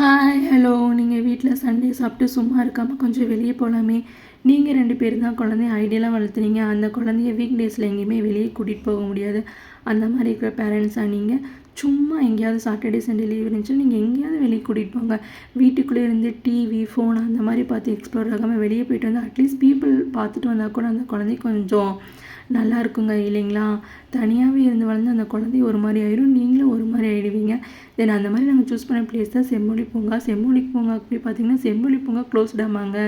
Hi hello நீங்கள் வீட்டில் Sunday சாப்பிட்டு சும்மா இருக்காமல் கொஞ்சம் வெளியே போகலாமே நீங்கள் ரெண்டு பேர் தான் குழந்தைய ஐடியெல்லாம் வளர்த்துனீங்க. அந்த குழந்தைய வீக் டேஸில் எங்கேயுமே வெளியே கூட்டிகிட்டு போக முடியாது. அந்த மாதிரி இருக்கிற பேரண்ட்ஸாக நீங்கள் சும்மா எங்கேயாவது சாட்டர்டே சண்டே லீவ் இருந்துச்சுன்னா நீங்கள் எங்கேயாவது வெளியே கூட்டிகிட்டு போங்க. வீட்டுக்குள்ளே இருந்து டிவி ஃபோன் அந்த மாதிரி பார்த்து எக்ஸ்ப்ளோர் ஆகாமல் வெளியே போயிட்டு வந்து அட்லீஸ்ட் பீப்புள் பார்த்துட்டு வந்தால் கூட அந்த குழந்தை கொஞ்சம் நல்லா இருக்குங்க இல்லைங்களா? தனியாகவே இருந்து வளர்ந்து அந்த குழந்தை ஒரு மாதிரி ஆயிரும். நீங்களும் ஒரு மாதிரி ஆகிடுவீங்க தென் அந்த மாதிரி நாங்கள் சூஸ் பண்ண பிளேஸ் தான் செம்மொழி பூங்கா. செம்மொழி பூங்காவுக்கு போய் பார்த்தீங்கன்னா செம்மொழி பூங்கா க்ளோஸ்டாமாங்க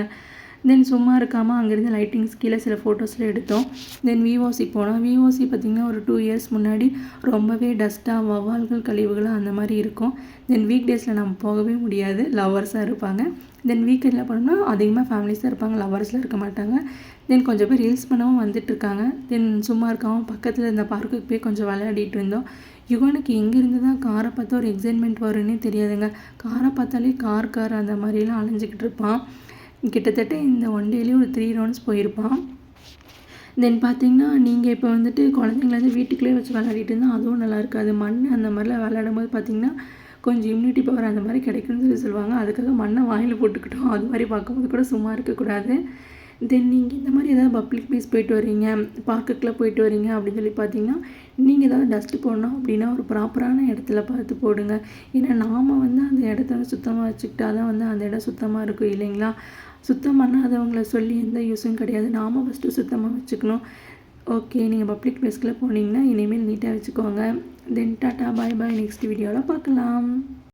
தென் சும்மா இருக்காமல் அங்கேருந்து லைட்டிங்ஸ் கீழே சில ஃபோட்டோஸில் எடுத்தோம். தென் விஓசி போனோம். விஓசி பார்த்திங்கன்னா ஒரு டூ இயர்ஸ் முன்னாடி ரொம்பவே டஸ்ட்டாக வவால்கள் கழிவுகளாக அந்த மாதிரி இருக்கும். தென் வீக் டேஸில் நம்ம போகவே முடியாது. லவ்வர்ஸாக இருப்பாங்க. தென் வீக்கெண்டில் போனோம்னா அதிகமாக ஃபேமிலிஸாக இருப்பாங்க. லவ்வர்ஸில் இருக்க மாட்டாங்க. தென் கொஞ்சம் பேர் ரீல்ஸ் பண்ணவும் வந்துட்டுருக்காங்க தென் சும்மா இருக்காமல் பக்கத்தில் இருந்த பார்க்குக்கு போய் கொஞ்சம் விளையாடிட்டு இருந்தோம். யுவனுக்கு எங்கேருந்து தான் காரை பார்த்தா ஒரு எக்ஸைட்மெண்ட் வரும்னே தெரியாதுங்க. காரை பார்த்தாலே கார் கார் அந்த மாதிரிலாம் அலைஞ்சிக்கிட்டு இருப்பான். கிட்டத்தட்ட இந்த ஒன் டேலேயே ஒரு த்ரீ ரவுண்ட்ஸ் போயிருப்பான். தென் பார்த்தீங்கன்னா நீங்கள் இப்போ வந்துட்டு குழந்தைங்கள வந்து வீட்டுக்குள்ளேயே வச்சு விளையாடிட்டு இருந்தால் அதுவும் நல்லா இருக்காது. மண் அந்த மாதிரிலாம் விளையாடும் போது பார்த்தீங்கன்னா கொஞ்சம் இம்யூனிட்டி பவர் அந்த மாதிரி கிடைக்கும்னு சொல்லி சொல்லுவாங்க. அதுக்காக மண்ணை வாயில் போட்டுக்கிட்டோம். அது மாதிரி பார்க்கும்போது கூட சும்மா இருக்கக்கூடாது. தென் நீங்கள் இந்த மாதிரி ஏதாவது பப்ளிக் பிளேஸ் போயிட்டு வரீங்க பார்க்குக்கெலாம் போயிட்டு வரீங்க அப்படின்னு சொல்லி பார்த்தீங்கன்னா நீங்கள் ஏதாவது டஸ்ட்டு போடணும் அப்படின்னா ஒரு ப்ராப்பரான இடத்துல பார்த்து போடுங்க. ஏன்னா நாம் வந்து அந்த இடத்த வந்து சுத்தமாக வச்சுக்கிட்டா தான் வந்து அந்த இடம் சுத்தமாக இருக்கும் இல்லைங்களா? சுத்தம் பண்ணாதவங்கள சொல்லி எந்த யூஸும் கிடையாது. நாம் ஃபஸ்ட்டு சுத்தமாக வச்சுக்கணும். ஓகே நீங்கள் பப்ளிக் பிளேஸ்க்குள்ளே போனீங்கன்னா இனிமேல் நீட்டாக வச்சுக்கோங்க. தென் டாட்டா பாய் பாய் நெக்ஸ்ட் வீடியோவில் பார்க்கலாம்.